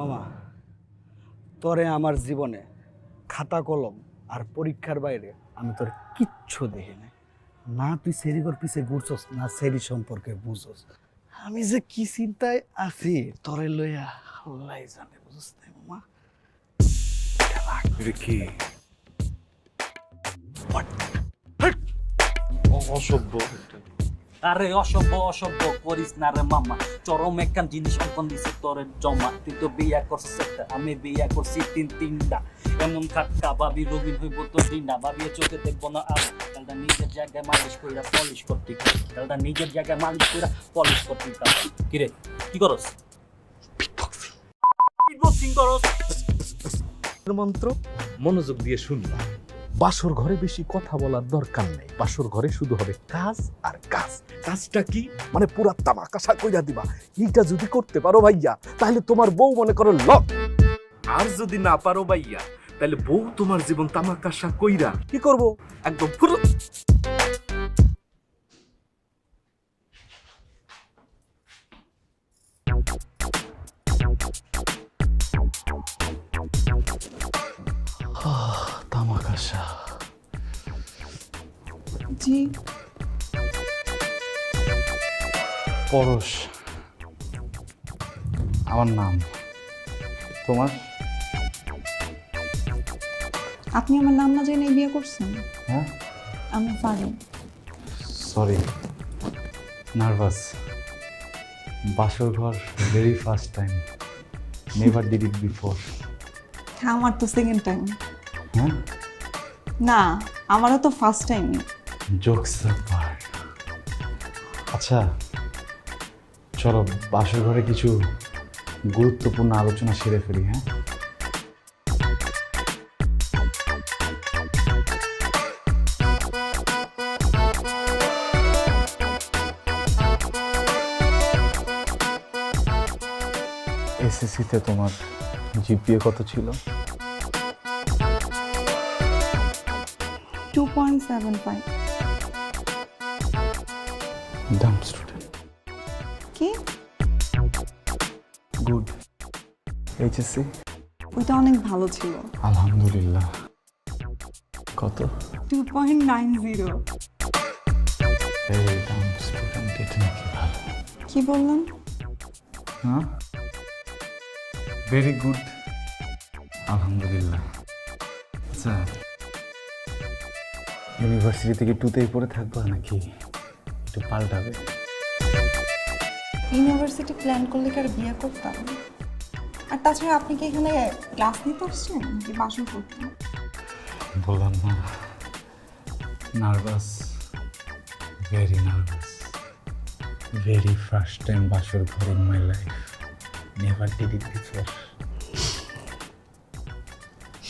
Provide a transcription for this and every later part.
মামা তোরে আমার জীবনে খাতা কলম আর পরীক্ষার বাইরে আমি তোর কিচ্ছু দেখি নাই। না তুই সেরিগর পিছে ঘুরছস না সেরি সম্পর্কে বুঝছস। আমি যে কি চিন্তায় আছি তোরে লইয়া আল্লাহ জানে বুঝছ না মামা? কি? অসভ্য আরে অসভ্য অসভ্য করিস না রে মামা। চরম একখান জিনিস অঙ্কন দিছে তোরে জমা। তুই তো বিয়া করছিস একটা আমি বিয়া করছি তিন তিনটা। এমন খাটকা ভাবি রবিন হইব তো দিনা ভাবিয়ে চোখে দেখব না আর। তাহলে নিজের জায়গায় মালিশ কইরা পলিশ করতে। তাহলে নিজের জায়গায় মালিশ কইরা পলিশ করতে কিরে কি করস। মন্ত্র মনোযোগ দিয়ে শুনবা। বাসর ঘরে বেশি কথা বলার দরকার নেই। বাসর ঘরে শুধু হবে কাজ আর কাজ। কাজটা কি? মানে পুরা তামাকাশা কইরা দিবা। এইটা যদি করতে পারো ভাইয়া তাহলে তোমার বউ মনে করো লক। আর যদি না পারো ভাইয়া তাহলে বউ তোমার জীবন তামাকাশা কইরা কি করব? একদম পুরো জি। পরশ। আমার নাম। তোমার? আপনি আমার নাম না জেনে বিয়ে করছেন? হ্যাঁ। আমি পারি সরি নার্ভাস বাসর ঘর very first time never did it before আমার তো সেকেন্ড টাইম হ্যাঁ? না আমারও তো ফার্স্ট টাইমই জোকস পার্ট। আচ্ছা চলো বাসর ঘরে কিছু গুরুত্বপূর্ণ আলোচনা সেরে ফেলি হ্যাঁ? এসএসসিতে তোমার জিপিএ কত ছিল? Two point seven five. Dumb student কি? গুড এইচএসসি ওইটা অনেক ভালো ছিল। আলহামদুলিল্লাহ। কত? টু পয়েন্ট নাইন জিরো এই ডাম স্টুডেন্ট এটা নাকি ভালো। কি বললেন? হ্যাঁ? ভেরি গুড আলহামদুলিল্লাহ। আচ্ছা ইউনিভার্সিটি থেকে টুতেই পড়ে থাকবা নাকি? একটু পাল্টাবে। ইউনিভার্সিটি প্ল্যান করলে কি আর বিয়ে করতাম? আর তাছাড়া আপনি কি এখানে ক্লাস নিতে আসছেন? নাকি বাসন করতেন? বললাম না। Nervous very nervous very first time বাসর ঘর in my life never did it before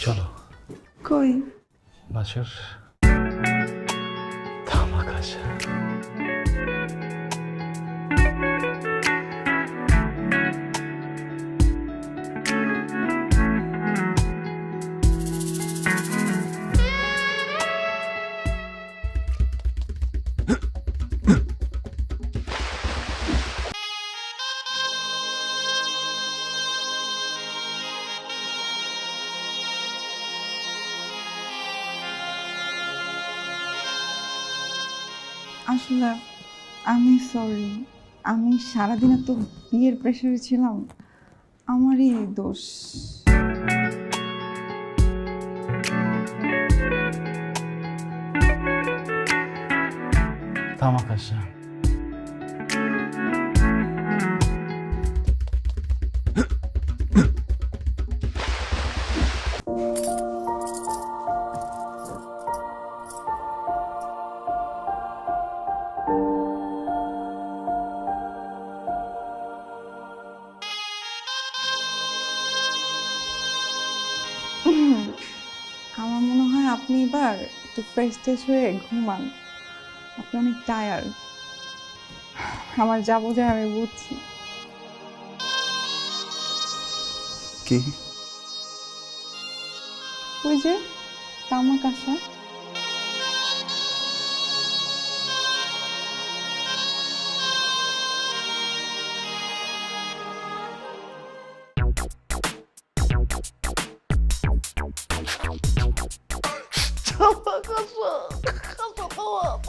চলো। কই? বাসর। ধামাকাশা আসলে আমি সরি আমি সারাদিন তো বিয়ের প্রেশারে ছিলাম। আমারই দোষ। ধামাকাশা আপনি এবার একটু ফ্রেশ ট্রেশ হয়ে ঘুমান। আপনি অনেক টায়ার্ড আমার যাব যে আমি বুঝছি। কি? ওই যে তামাক আসা। 好爽好爽到我